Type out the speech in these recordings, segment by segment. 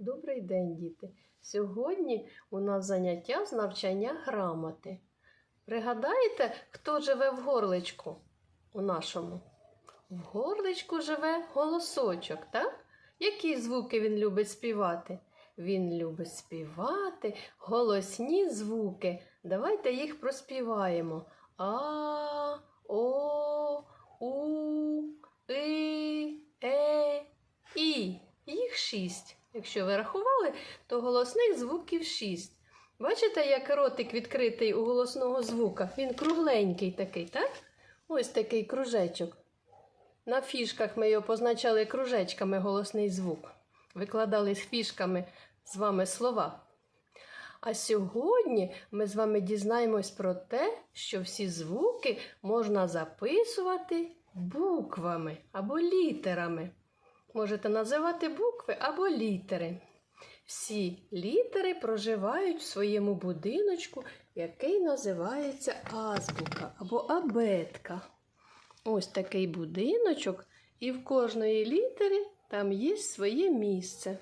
Добрий день, діти! Сьогодні у нас заняття з навчання грамоти. Пригадаєте, хто живе в горличку у нашому? В горличку живе голосочок, так? Які звуки він любить співати? Він любить співати голосні звуки. Давайте їх проспіваємо. А, О, У, И, Е, І. Їх шість. Якщо ви рахували, то голосних звуків шість. Бачите, як ротик відкритий у голосного звука? Він кругленький такий, так? Ось такий кружечок. На фішках ми його позначали кружечками голосний звук. Викладали з фішками з вами слова. А сьогодні ми з вами дізнаємось про те, що всі звуки можна записувати буквами або літерами. Можете називати букви або літери. Всі літери проживають в своєму будиночку, який називається азбука або абетка. Ось такий будиночок, і в кожної літери там є своє місце.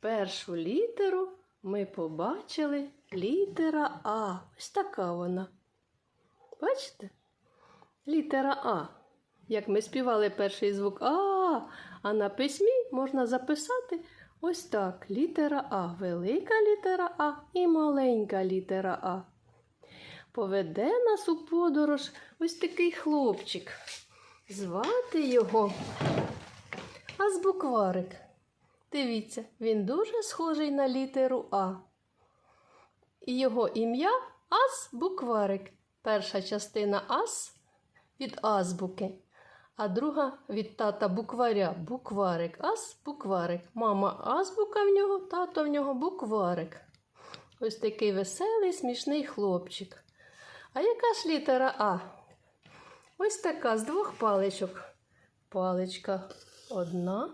Першу літеру ми побачили літера А. Ось така вона. Бачите? Літера А. Як ми співали перший звук А, а на письмі можна записати ось так: літера А, велика літера А і маленька літера А. Поведе нас у подорож ось такий хлопчик. Звати його Азбукварик. Дивіться, він дуже схожий на літеру А. І його ім'я Азбукварик. Перша частина Ас від азбуки, а друга від тата букваря букварик. Ас букварик. Мама азбука в нього, тато в нього букварик. Ось такий веселий, смішний хлопчик. А яка ж літера А? Ось така з двох паличок. Паличка одна,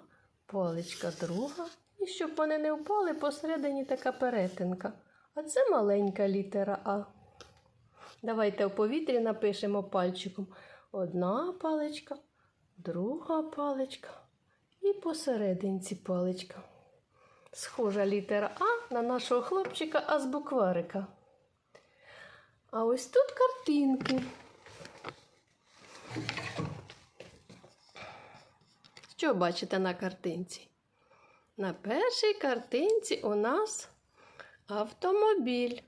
паличка друга. І щоб вони не впали, посередині така перетинка. А це маленька літера А. Давайте в повітрі напишемо пальчиком. Одна паличка, друга паличка і посерединці паличка. Схожа літера А на нашого хлопчика азбукварика. А ось тут картинки. Що бачите на картинці? На першій картинці у нас автомобіль.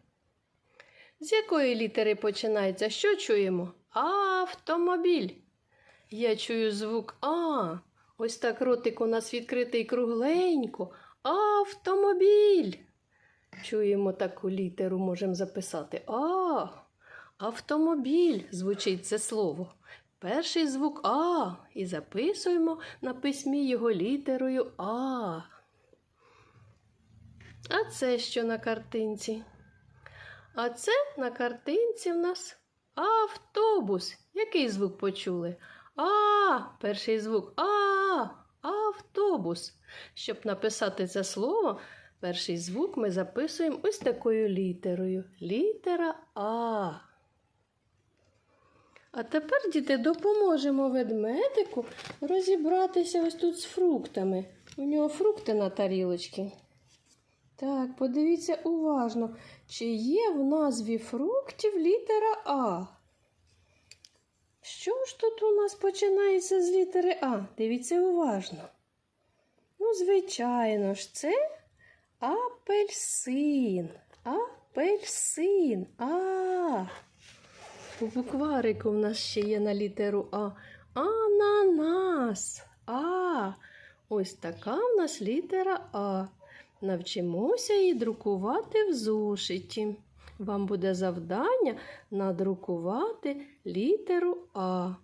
З якої літери починається? Що чуємо? Автомобіль. Я чую звук А. Ось так ротик у нас відкритий кругленько. Автомобіль. Чуємо таку літеру, можемо записати. А. Автомобіль звучить це слово. Перший звук А. І записуємо на письмі його літерою А. А це що на картинці? А це на картинці в нас автобус. Який звук почули? А, перший звук А, автобус. Щоб написати це слово, перший звук ми записуємо ось такою літерою. Літера А. А тепер, діти, допоможемо ведмедику розібратися ось тут з фруктами. У нього фрукти на тарілочці. Так, подивіться уважно, чи є в назві фруктів літера А. Що ж тут у нас починається з літери А? Дивіться уважно. Ну, звичайно ж, це апельсин. Апельсин. А. У букварику в нас ще є на літеру А. Ананас. А. Ось така в нас літера А. Навчимося її друкувати в зошиті. Вам буде завдання надрукувати літеру А.